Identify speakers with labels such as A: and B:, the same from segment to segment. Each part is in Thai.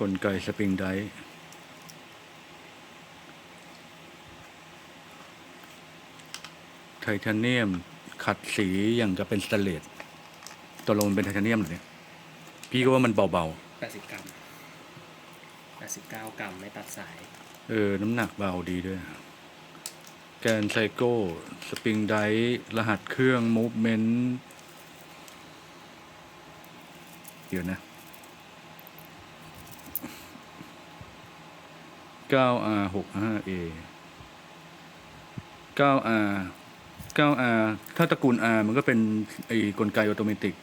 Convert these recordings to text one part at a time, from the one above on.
A: กลไกสปริงไดร์ไทเทเนียม ขัดสีอย่างจะเป็นสเตนเลสตกลงมันเป็นไทเทเนียมเหรือเนี่ย พี่ก็ว่ามันเบา
B: 80กรัม89กรัมไม่ตัดสาย
A: ๆ เออ น้ำหนักเบาดีด้วย แกนไซโก้ สปริงไดร์รหัสเครื่องมูฟเมนต์เดี๋ยวนะ 9R 65A 9R 9R ถ้าตระกูล R มันก็เป็นไอ้กลไกออโตเมติก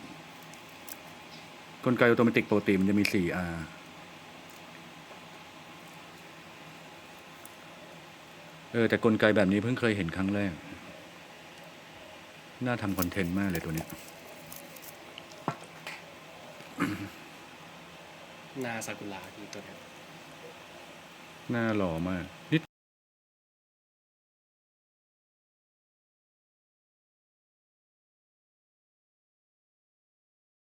A: กลไกออโตเมติกปกติมันจะมี 4R เออแต่กลไกแบบนี้เพิ่งเคยเห็นครั้งแรก น่าทำคอนเทนต์มากเลยตัวเนี้ย
B: นาซากุระที่ตัวเนี้ย
A: น่าหล่อมากนิด